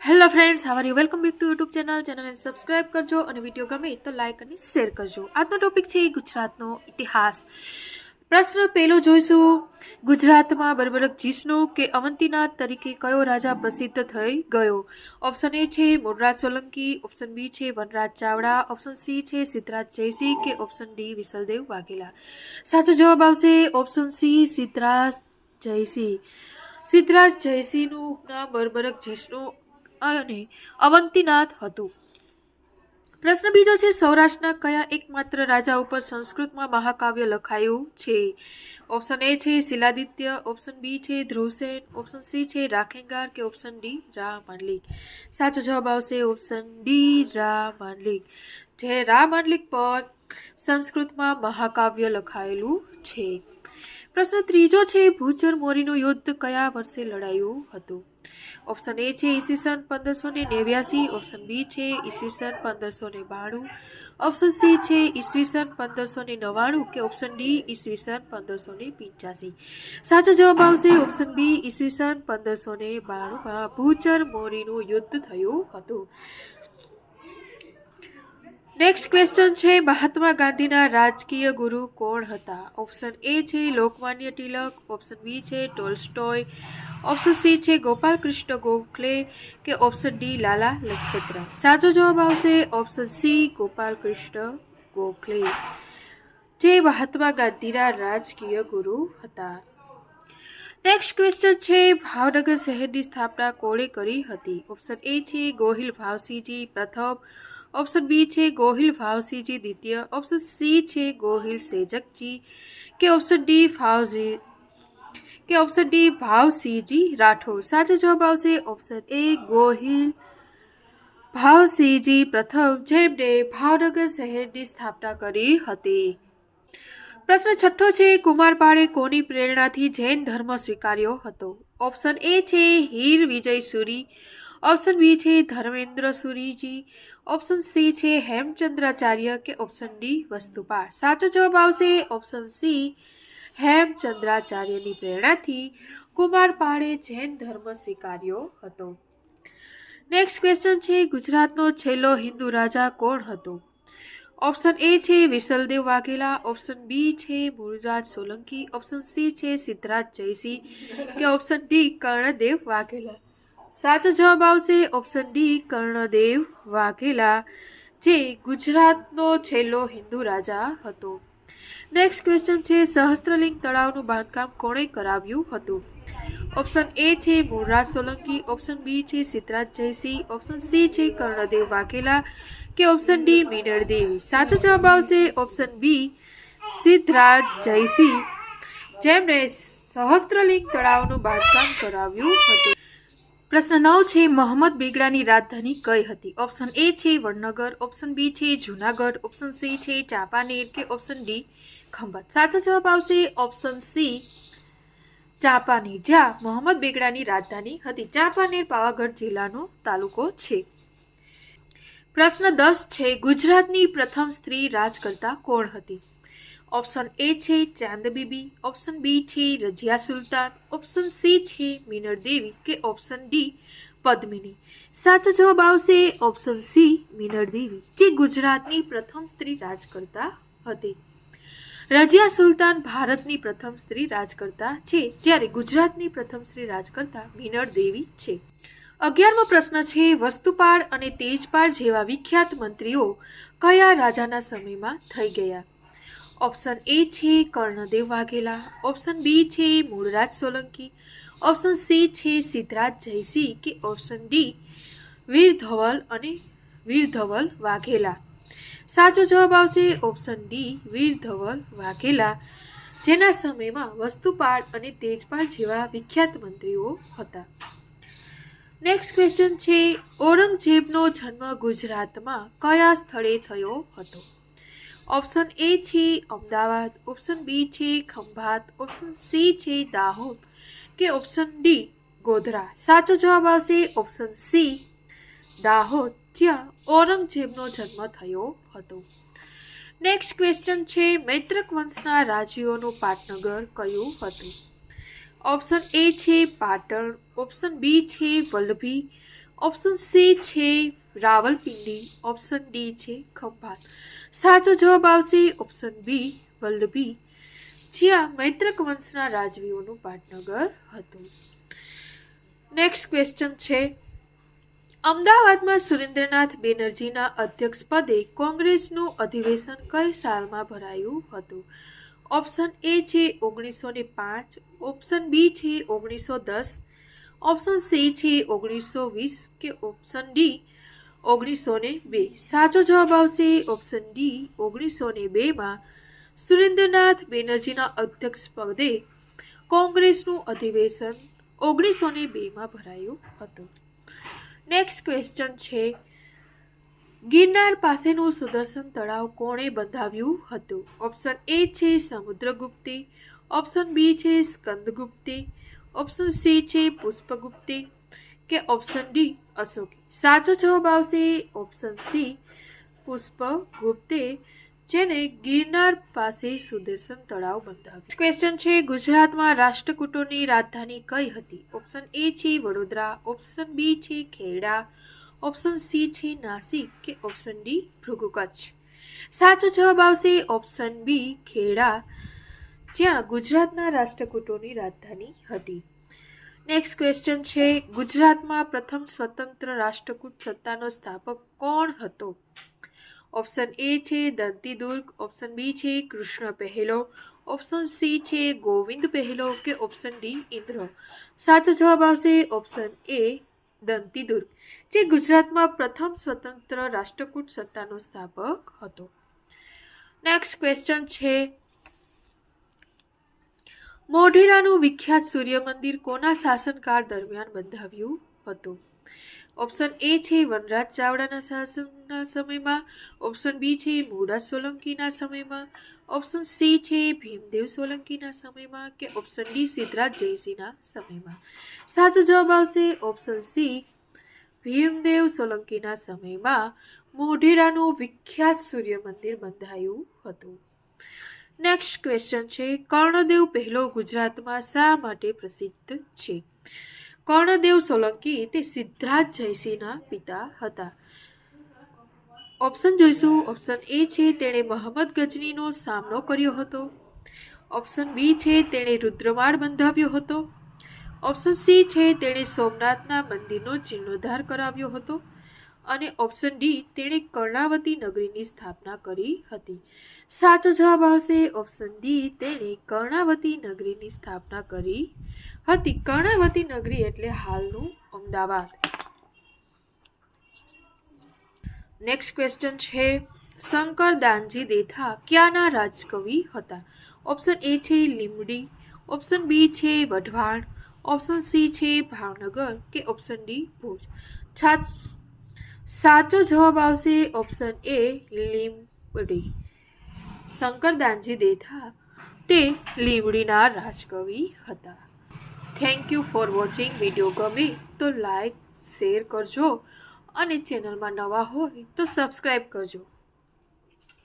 Hello friends how you welcome back to YouTube channel ચેનલને subscribe કરજો અને video ગમે તો લાઇક અને શેર કરજો. આજનો ટોપિક છે ગુજરાતનો ઇતિહાસ. પ્રશ્ન પહેલો જોઈશું. ગુજરાતમાં બરબરક જીષ્ણુ કે અવંતીનાથ તરીકે કયો રાજા પ્રસિદ્ધ થઈ ગયો? ઓપ્શન એ છે મૂળરાજ સોલંકી ઓપ્શન બી છે વનરાજ ચાવડા ઓપ્શન સી છે સિદ્ધરાજ જયસિંહ કે ઓપ્શન ડી વિસલદેવ વાઘેલા? સાચો જવાબ આવશે ઓપ્શન સી સિદ્ધરાજ જયસિંહ. સિદ્ધરાજ જયસિંહનું નામ બરબરક જીષ્ણુ અને અવંતીનાથ હતું. પ્રશ્ન બીજો છે, સૌરાષ્ટ્રના કયા એકમાત્ર રાજા ઉપર સંસ્કૃતમાં મહાકાવ્ય લખાયું છે? ઓપ્શન એ છે, શિલાદિત્ય. ઓપ્શન બી છે, ધ્રુવસેન. ઓપ્શન સી છે, રાખેંગાર કે ઓપ્શન ડી રા માંડલિક સાચો જવાબ આવશે ઓપ્શન ડી રા માંડલિક જે રા માંડલિક પર સંસ્કૃતમાં મહાકાવ્ય લખાયેલું છે. પ્રશ્ન ત્રીજો છે, ભૂચર મોરીનું યુદ્ધ કયા વર્ષે લડાયું હતું? ઓપ્શન એ છે ઈસવીસન પંદરસો ને નેવ્યાસી ઓપ્શન બી છે ઈસવીસન પંદરસો ને બાણું. ઓપ્શન સી છે ઈસવીસન પંદરસો ને નવ્વાણું કે ઓપ્શન ડી ઈસવીસન પંદરસો ને પંચ્યાસી સાચો જવાબ આવશે ઓપ્શન બી ઈસવીસન પંદરસો ને બાણુંમાં ભૂચર મોરીનું યુદ્ધ થયું હતું. નેક્સ્ટ ક્વેશ્ચન છે, મહાત્મા ગાંધીના રાજકીય ગુરુ કોણ હતા? ઓપ્શન એ છે, લોકમાન્ય તિલક. ઓપ્શન બી છે ટોલ્સ્ટોય ઓપ્શન સી છે ગોપાલ કૃષ્ણ ગોખલે. કે ઓપ્શન ડી લાલા લજપતરાય. સાચો જવાબ આવશે ઓપ્શન સી ગોપાલ કૃષ્ણ ગોખલે. જે મહાત્મા ગાંધીના રાજકીય ગુરુ હતા. નેક્સ્ટ ક્વેશ્ચન છે, ભાવનગર શહેરની સ્થાપના કોણે કરી હતી? ઓપ્શન એ છે, ગોહિલ ભાવસિંહજી પ્રથમ. ઓપ્શન બી છે ગોહિલ ભાવસિંહજી દ્વિતીય. ઓપ્શન સી છે ગોહિલ સેજકજી. કે ઓપ્શન ડી ભાવજી કે ઓપ્શન ડી ભાવસિંહજી રાઠોડ. સાચો જવાબ આવશે ઓપ્શન એ ગોહિલ ભાવસિંહજી પ્રથમ, જેમણે ભાવનગર શહેરની સ્થાપના કરી હતી. પ્રશ્ન છઠ્ઠો છે કુમારપાળે કોની પ્રેરણાથી જૈન ધર્મ સ્વીકાર્યો હતો? ઓપ્શન એ છે હીર વિજય સુરી. ઓપ્શન બી છે ધર્મેન્દ્ર સુરીજી. ઓપ્શન સી છે હેમચંદ્રાચાર્ય કે ઓપ્શન ડી વસ્તુપાળ. સાચો જવાબ આવશે ઓપ્શન સી હેમચંદ્રાચાર્યની પ્રેરણાથી કુમારપાળે જૈન ધર્મ સ્વીકાર્યો હતો. નેક્સ્ટ ક્વેશ્ચન છે ગુજરાતનો છેલ્લો હિન્દુ રાજા કોણ હતો? ઓપ્શન એ છે વિસલદેવ વાઘેલા. ઓપ્શન બી છે મૂળરાજ સોલંકી. ઓપ્શન સી છે સિદ્ધરાજ જયસિંહ. કે ઓપ્શન ડી કર્ણદેવ વાઘેલા. સાચો જવાબ આવશે ઓપ્શન ડી કર્ણદેવ વાઘેલા, જે ગુજરાતનો છેલ્લો હિન્દુ રાજા હતો. નેક્સ્ટ ક્વેશ્ચન છે, સહસ્ત્રલિંગ તળાવનું બાંધકામ કોણે કરાવ્યું હતું? ઓપ્શન એ છે મૂળરાજ સોલંકી. ઓપ્શન બી છે, સિદ્ધરાજ જયસિંહ. ઓપ્શન સી છે, કર્ણદેવ વાઘેલા કે ઓપ્શન ડી મીનળ દેવી? સાચો જવાબ આવશે ઓપ્શન બી સિદ્ધરાજ જયસિંહ. જેમણે સહસ્ત્રલિંગ તળાવનું બાંધકામ કરાવ્યું હતું. પ્રશ્ન નવ છે, મોહમ્મદ બેગડાની રાજધાની કઈ હતી? ઓપ્શન એ છે, વડનગર. ઓપ્શન બી છે, જુનાગઢ. ઓપ્શન સી છે, ચાંપાનેર કે ઓપ્શન ડી ખંભાત. સાચો જવાબ આવશે ઓપ્શન સી ચાંપાનેર, જ્યાં મોહમ્મદ બેગડાની રાજધાની હતી. ચાંપાનેર પાવાગઢ જિલ્લાનો તાલુકો છે. પ્રશ્ન દસ છે, ગુજરાતની પ્રથમ સ્ત્રી રાજકર્તા કોણ હતી? ઓપ્શન એ છે ચાંદ બીબી ઓપ્શન બી છે રજિયા સુલતાન ઓપ્શન સી છે મીનળ દેવી કે ઓપ્શન ડી પદ્મિની. સાચો જવાબ આવશે ઓપ્શન સી મીનળ દેવી, જે ગુજરાતની પ્રથમ સ્ત્રી રાજકર્તા હતી. રજિયા સુલતાન ભારતની પ્રથમ સ્ત્રી રાજકર્તા છે, જ્યારે ગુજરાતની પ્રથમ સ્ત્રી રાજકર્તા મિનર દેવી છે. અગિયારમો પ્રશ્ન છે, વસ્તુપાળ અને તેજપાળ જેવા વિખ્યાત મંત્રીઓ કયા રાજાના સમયમાં થઈ ગયા? ઓપ્શન એ છે કર્ણદેવ વાઘેલા. ઓપ્શન બી છે મૂળરાજ સોલંકી. ઓપ્શન સી છે સિદ્ધરાજ જયસિંહ કે ઓપ્શન ડી વીર ધવલ અને વીર ધવલ વાઘેલા. સાચો જવાબ આવશે ઓપ્શન ડી વીર ધવલ વાઘેલા, જેના સમયમાં વસ્તુપાળ અને તેજપાળ જેવા વિખ્યાત મંત્રીઓ હતા. નેક્સ્ટ ક્વેશ્ચન છે, ઔરંગઝેબનો જન્મ ગુજરાતમાં કયા સ્થળે થયો હતો? ઓપ્શન એ છે અમદાવાદ ઓપ્શન બી છે ખંભાત ઓપ્શન સી છે દાહોદ કે ઓપ્શન ડી ગોધરા. સાચો જવાબ આવશે ઓપ્શન સી દાહોદ, જ્યાં ઔરંગઝેબનો જન્મ થયો હતો. નેક્સ્ટ ક્વેશ્ચન છે, મૈત્રક વંશના રાજવીઓનું પાટનગર કયું હતું? ઓપ્શન એ છે પાટણ ઓપ્શન બી છે વલ્લભી ઓપ્શન સી છે રાવલપિંડી ઓપ્શન ડી છે ખંભાત. સાચો જવાબ આવશે ઓપ્શન બી વલ્લભી, જ્યાં મૈત્રક વંશના રાજવીઓનું પાટનગર હતું. નેક્સ્ટ ક્વેશ્ચન છે, અમદાવાદમાં સુરેન્દ્રનાથ બેનર્જીના અધ્યક્ષ પદે કોંગ્રેસનું અધિવેશન કઈ સાલમાં ભરાયું હતું? ઓપ્શન એ છે ઓગણીસો ને પાંચ ઓપ્શન બી છે ઓગણીસો દસ ઓપ્શન સી છે ઓગણીસો વીસ કે ઓપ્શન ડી ઓગણીસો ને બે. સાચો જવાબ આવશે ઓપ્શન ડી ઓગણીસો ને બેમાં સુરેન્દ્રનાથ બેનર્જીના અધ્યક્ષ પદે કોંગ્રેસનું અધિવેશન ઓગણીસો ને બેમાં ભરાયું હતું. નેક્સ્ટ ક્વેશ્ચન છે, ગિરનાર પાસેનું સુદર્શન તળાવ કોણે બંધાવ્યું હતું? ઓપ્શન એ છે, સમુદ્રગુપ્તે. ઓપ્શન બી છે, સ્કંદગુપ્તે. ઓપ્શન સી છે, પુષ્પગુપ્તે. કે ઓપ્શન ડી અશોકી. સાચો જવાબ આવશે ઓપ્શન સી પુષ્પ ગુપ્તે, જેને ગિરનાર પાસે સુદર્શન તળાવ બંધાવ્યું. ક્વેશ્ચન છે, ગુજરાતમાં રાષ્ટ્રકૂટોની રાજધાની કઈ હતી? ઓપ્શન એ છે વડોદરા ઓપ્શન બી છે ખેડા ઓપ્શન સી છે નાસિક કે ઓપ્શન ડી ભૃગુ કચ્છ સાચો જવાબ આવશે ઓપ્શન બી ખેડા, જ્યાં ગુજરાતના રાષ્ટ્રકૂટોની રાજધાની હતી. નેક્સ્ટ ક્વેશ્ચન છે, ગુજરાતમાં પ્રથમ સ્વતંત્ર રાષ્ટ્રકૂટ સત્તાનો સ્થાપક કોણ હતો? ઓપ્શન એ છે દંતી દુર્ગ ઓપ્શન બી છે, કૃષ્ણ પહેલો. ઓપ્શન સી છે, ગોવિંદ પહેલો કે ઓપ્શન ડી ઇન્દ્ર? સાચો જવાબ આવશે ઓપ્શન એ દંતી દુર્ગ જે ગુજરાતમાં પ્રથમ સ્વતંત્ર રાષ્ટ્રકૂટ સત્તાનો સ્થાપક હતો. નેક્સ્ટ ક્વેશ્ચન છે મોઢેરાનું વિખ્યાત સૂર્ય મંદિર કોના શાસનકાળ દરમિયાન બંધાવ્યું હતું? ઓપ્શન એ છે વનરાજ ચાવડાના શાસનના સમયમાં, ઓપ્શન બી છે મૂળરાજ સોલંકીના સમયમાં, ઓપ્શન સી છે ભીમદેવ સોલંકીના સમયમાં કે ઓપ્શન ડી સિદ્ધરાજ જયસિંહના સમયમાં? સાચો જવાબ આવશે ઓપ્શન સી, ભીમદેવ સોલંકીના સમયમાં મોઢેરાનું વિખ્યાત સૂર્ય મંદિર બંધાયું હતું. નેક્સ્ટ ક્વેશ્ચન છે, કર્ણદેવ પહેલો ગુજરાતમાં શા માટે પ્રસિદ્ધ છે? કર્ણદેવ સોલંકી તે સિદ્ધરાજ જયસિંહના પિતા હતા. ઓપ્શન જોઈશું. ઓપ્શન એ છે, તેણે મહંમદ ગજનીનો સામનો કર્યો હતો. ઓપ્શન બી છે, તેણે રુદ્રમાળ બંધાવ્યો હતો. ઓપ્શન સી છે, તેણે સોમનાથના મંદિરનો જીર્ણોદ્ધાર કરાવ્યો હતો. અને ઓપ્શન ડી તેણે કર્ણાવતી નગરીની સ્થાપના કરી હતી. સાચો જવાબ આવશે ઓપ્શન ડી તેણે કર્ણાવતી નગરીની સ્થાપના કરી હતી. કર્ણાવતી નગરી એટલે હાલનું અમદાવાદ. નેક્સ્ટ ક્વેશ્ચન છે, શંકર દાનજી દેથા ક્યાંના રાજકવિ હતા? ઓપ્શન એ છે લીમડી ઓપ્શન બી છે, વઢવાણ. ઓપ્શન સી છે, ભાવનગર. કે ઓપ્શન ડી ભુજ. સાચો જવાબ આવશે ઓપ્શન એ લીમડી શંકરદાનજી દેથા તે લીમડીના રાજકવિ હતા. Thank you for watching video ગમે તો લાઈક શેર કરજો અને ચેનલમાં નવા હોય તો સબસ્ક્રાઈબ કરજો.